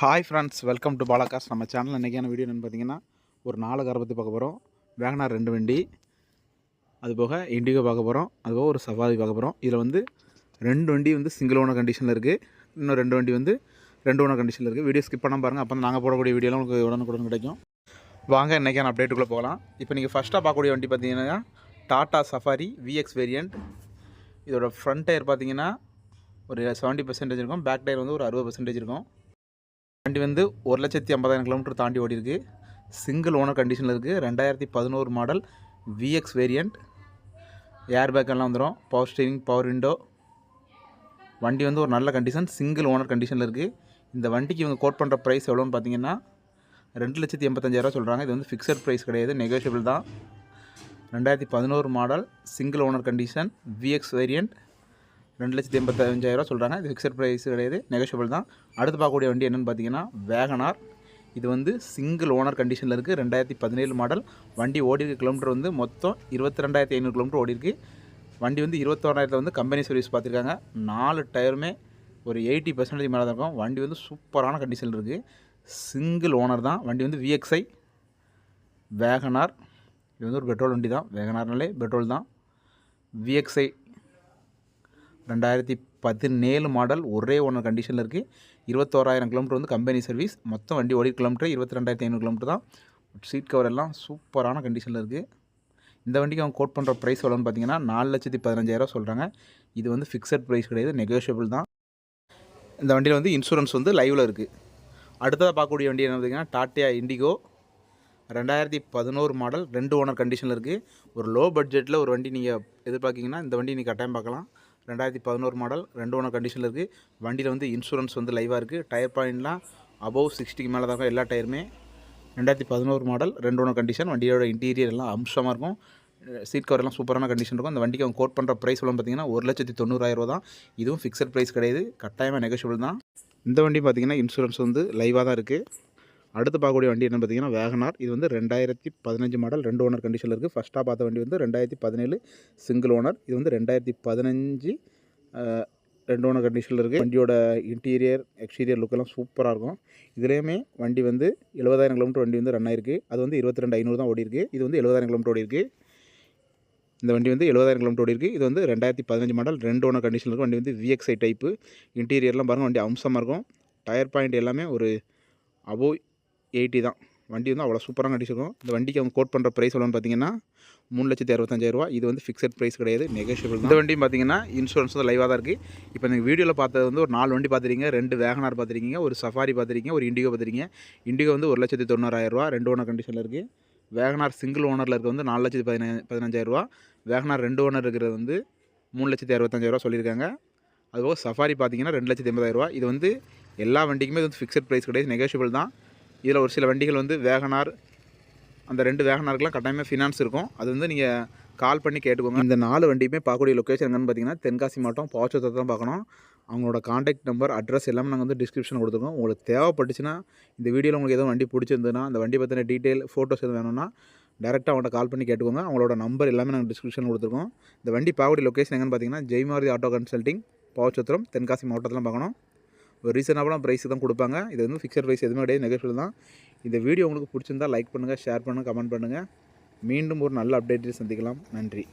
Hi friends welcome to பாலாகாஸ் நம்ம channel இன்றைக்கான வீடியோ என்னென்னு பார்த்தீங்கன்னா ஒரு நாலு காரை பற்றி பார்க்க போகிறோம் வேகனார் ரெண்டு வண்டி அது போக இண்டிகோ பார்க்க போகிறோம் அது போக ஒரு சஃபாரி பார்க்க போகிறோம் இதில் வந்து ரெண்டு வண்டி வந்து சிங்கிள் ஓனர் கண்டிஷனில் இருக்குது இன்னும் ரெண்டு வண்டி வந்து ரெண்டு ஓனர் கண்டிஷனில் இருக்குது வீடியோ ஸ்கிப் பண்ணாம பாருங்கள் அப்போ தான் நாங்கள் போடக்கூடிய வீடியோலாம் உங்களுக்கு உடனுக்குடன் கிடைக்கும். வாங்க இன்றைக்கான அப்டேட்டுக்குள்ளே போகலாம். இப்போ நீங்கள் ஃபஸ்ட்டாக பார்க்கக்கூடிய வண்டி பார்த்தீங்கன்னா டாட்டா சஃபாரி விஎக்ஸ் வேரியண்ட் இதோட ஃப்ரண்ட் டயர் பார்த்தீங்கன்னா ஒரு செவன்ட்டி பர்சன்டேஜ் இருக்கும். பேக் டயர் வந்து ஒரு அறுபது பர்சன்டேஜ் இருக்கும். வண்டி வந்து ஒரு லட்சத்தி ஐம்பதாயிரம் கிலோமீட்டர் தாண்டி ஓடி இருக்குது சிங்கிள் ஓனர் கண்டிஷனில் இருக்குது ரெண்டாயிரத்தி பதினோரு model VX variant air bag எல்லாம் வந்துடும் பவர் ஸ்டீரிங் பவர் விண்டோ வண்டி வந்து ஒரு நல்ல கண்டிஷன் சிங்கிள் ஓனர் கண்டிஷனில் இருக்குது இந்த வண்டிக்கு இவங்க கோட் பண்ணுற ப்ரைஸ் எவ்வளோன்னு பார்த்தீங்கன்னா ரெண்டு லட்சத்தி எண்பத்தஞ்சாயிரரூவா சொல்கிறாங்க இது வந்து ஃபிக்ஸட் ப்ரைஸ் கிடையாது நெகோஷியபிள் தான். ரெண்டாயிரத்தி பதினோரு model single owner condition VX variant ரெண்டு லட்சத்தி எண்பத்தஞ்சாயிரம் சொல்கிறாங்க இது ஃபிக்ஸட் ப்ரைஸ் கிடையாது. நெகோஷியபிள் தான். அடுத்து பார்க்கக்கூடிய வண்டி என்னென்னு பார்த்தீங்கன்னா வேகனார் இது வந்து சிங்கிள் ஓனர் கண்டிஷனில் இருக்குது ரெண்டாயிரத்தி பதினேழு மாடல் வண்டி ஓடி இருக்க கிலோமீட்டர் வந்து மொத்தம் இருபத்தி ரெண்டாயிரத்தி ஐநூறு கிலோமீட்டர் ஓடி இருக்கு வண்டி வந்து இருபத்தோராயிரத்தில் வந்து கம்பெனி சர்வீஸ் பார்த்துருக்காங்க. நாலு டயருமே ஒரு எயிட்டி பர்சன்டேஜ் மேலே தான் இருக்கும். வண்டி வந்து சூப்பரான கண்டிஷனில் இருக்குது சிங்கிள் ஓனர் தான். வண்டி வந்து விஎக்ஸ்ஐ வேகனார் இது வந்து ஒரு பெட்ரோல் வண்டி தான். வேகனார்னாலே பெட்ரோல் தான். விஎக்ஸ்ஐ ரெண்டாயிரத்தி பதினேழு மாடல் ஒரே ஒன்று கண்டிஷனில் இருக்குது இருபத்தோராயிரம் கிலோமீட்டர் வந்து கம்பெனி சர்வீஸ் மொத்தம் வண்டி ஓடி கிலோமீட்டர் இருபத்தி ரெண்டாயிரத்தி ஐநூறு கிலோமீட்டர் தான். சீட் கவர் எல்லாம் சூப்பரான கண்டிஷனில் இருக்குது இந்த வண்டிக்கு அவங்க கோட் பண்ணுற ப்ரைஸ் எவ்வளோன்னு பார்த்தீங்கன்னா நாலு லட்சத்தி பதினஞ்சாயிரம் சொல்கிறாங்க இது வந்து ஃபிக்ஸட் ப்ரைஸ் கிடையாது நெகோஷியபிள் தான். இந்த வண்டியில் வந்து இன்சூரன்ஸ் வந்து லைவில் இருக்குது அடுத்ததாக பார்க்கக்கூடிய வண்டி என்ன பார்த்தீங்கன்னா டாட்டியா இண்டிகோ ரெண்டாயிரத்தி பதினோரு மாடல் ரெண்டு ஓனர் கண்டிஷனில் இருக்குது ஒரு லோ பட்ஜெட்டில் ஒரு வண்டி நீங்கள் எதிர்பார்க்கிங்கன்னா இந்த வண்டி நீங்கள் கட்டாயம் பார்க்கலாம். ரெண்டாயிரத்தி பதினோரு மாடல் ரெண்டு ஒன்று கண்டிஷனில் இருக்குது வண்டியில் வந்து இன்சூரன்ஸ் வந்து லைவாக இருக்குது டயர் பாயிண்ட்லாம் அபவ் சிக்ஸ்டிக்கு மேலே தான் எல்லா டயருமே ரெண்டாயிரத்தி பதினோரு மாடல் ரெண்டு ஒன்று கண்டிஷன் வண்டியோட இன்டீரியர் எல்லாம் அம்சமாக இருக்கும். சீட் கவர் எல்லாம் சூப்பரான கண்டிஷன் இருக்கும். அந்த வண்டிக்கு அவங்க கோட் பண்ணுற ப்ரைஸ் எல்லாம் பார்த்தீங்கன்னா ஒரு லட்சத்தி தொண்ணூறாயிரம் தான். இதுவும் ஃபிக்ஸட் ப்ரைஸ் கிடையாது. கட்டாயமாக நெகோஷியபிள் தான். இந்த வண்டி பார்த்தீங்கன்னா இன்சூரன்ஸ் வந்து லைவாக தான் இருக்குது அடுத்து பார்க்கக்கூடிய வண்டி என்ன பார்த்தீங்கன்னா வேகனார். இது வந்து ரெண்டாயிரத்தி பதினஞ்சு மாடல் ரெண்டு ஓனர் கண்டிஷனில் இருக்குது ஃபஸ்ட்டாக பார்த்த வண்டி வந்து ரெண்டாயிரத்தி பதினேழு சிங்கிள் ஓனர் இது வந்து ரெண்டாயிரத்தி பதினஞ்சு ரெண்டு ஓனர் கண்டிஷனில் இருக்குது வண்டியோட இன்டீரியர் எக்ஸ்டீரியர் லுக்கெல்லாம் சூப்பராக இருக்கும். இதுலேயுமே வண்டி வந்து எழுபதாயிரம் கிலோமீட்டர் வண்டி வந்து ரன் ஆயிருக்கு. அது வந்து இருபத்தி ரெண்டு ஐநூறு தான் ஓடி இருக்குது இது வந்து எழுபதாயிரம் கிலோமீட்டர் ஓடி இருக்குது இந்த வண்டி வந்து எழுபதாயிரம் கிலோமீட்டர் ஓடி இருக்குது இது வந்து ரெண்டாயிரத்தி பதினஞ்சு மாடல் ரெண்டு ஓனர் கண்டிஷனில் இருக்கும் வண்டி வந்து விஎக்ஸ்ஐ டைப்பு இன்டீரியர்லாம் பாருங்கள் வண்டி அம்சமாக இருக்கும். டயர் பாயிண்ட் எல்லாமே ஒரு அபோவ் எயிட்டி தான். வண்டி வந்து அவ்வளோ சூப்பராக கண்டிச்சிருக்கும் இந்த வண்டிக்கு அவங்க கோட் பண்ணுற ப்ரைஸ் எவ்வளோன்னு பார்த்தீங்கன்னா மூணு லட்சத்தி அறுபத்தஞ்சாயிரரூவா இது வந்து ஃபிக்ஸட் ப்ரைஸ் கிடையாது. நெகோஷியபிள் இந்த வண்டியும் பார்த்தீங்கன்னா இன்சூரன்ஸ் வந்து லைவாக தான் இருக்குது இப்போ நீங்கள் வீடியோவில் பார்த்தது வந்து ஒரு நாலு வண்டி பார்த்துருக்கீங்க ரெண்டு வேகனார் பார்த்துருக்கீங்க ஒரு சஃபாரி பார்த்துருக்கீங்க ஒரு இண்டிகோ பார்த்துருக்கீங்க இண்டிகோ வந்து ஒரு லட்சத்தி தொண்ணூறாயிரரூவா ரெண்டு ஓனர் கண்டிஷனில் இருக்குது வேகனார் சிங்கிள் ஓனரில் இருக்க வந்து நாலு லட்சத்தி பதின பதினஞ்சாயிரரூவா வேகனார் ரெண்டு ஓனர் இருக்கிறது வந்து மூணு லட்சத்தி அறுபத்தஞ்சாயிரரூவா சொல்லியிருக்காங்க. அதுபோக சஃபாரி பார்த்தீங்கன்னா ரெண்டு லட்சத்தி எண்பதாயிரரூவா இது வந்து எல்லா வண்டிக்குமே இது வந்து ஃபிக்ஸட் ப்ரைஸ் கிடையாது. நெகோஷியபிள் தான். இதில் ஒரு சில வண்டிகள் வந்து வேகனார் அந்த ரெண்டு வேகனாருக்குலாம் கட்டாயமாக ஃபினான்ஸ் இருக்கும். அது வந்து நீங்கள் கால் பண்ணி கேட்டுக்கோங்க. இந்த நாலு வண்டியுமே பார்க்கக்கூடிய லொக்கேஷன் என்னென்னு பார்த்தீங்கன்னா தென்காசி மாவட்டம் பாவச்சத்தை தான் பார்க்கணும். அவங்களோட காண்டாக்ட் நம்பர் அட்ரஸ் எல்லாமே நாங்கள் வந்து டிஸ்கிரிப்ஷன் கொடுத்துருக்கோம். உங்களுக்கு தேவைப்பட்டுச்சுன்னா இந்த வீடியோவில் உங்களுக்கு எதுவும் வண்டி பிடிச்சிருந்ததுன்னா அந்த வண்டி பற்றின டீட்டெயில் ஃபோட்டோஸ் எதுவும் வேணும்னா டேரெக்டாக அவங்கள்ட்ட கால் பண்ணி கேட்டுக்கோங்க. அவங்களோட நம்பர் எல்லாமே நாங்கள் டிஸ்கிரிப்ஷன் கொடுத்துருக்கோம். இந்த வண்டி பார்க்கக்கூடிய லொக்கேஷன் எங்கன்னு பார்த்தீங்கன்னா ஜெய்மாரதி ஆட்டோ கன்சல்ட்டிங் பாவச்சத்திரம் தென்காசி மாவட்டத்தில் பார்க்கணும். ஒரு ரீசனபிளான ப்ரைஸ் தான் கொடுப்பாங்க. இது வந்து ஃபிக்ஸட் ப்ரைஸ் எதுவுமே கிடையாது நெகோஷியல் தான். இந்த வீடியோ உங்களுக்கு பிடிச்சிருந்தால் லைக் பண்ணுங்கள் ஷேர் பண்ணுங்கள் கமெண்ட் பண்ணுங்கள் மீண்டும் ஒரு நல்ல அப்டேட்டில் சந்திக்கலாம். நன்றி.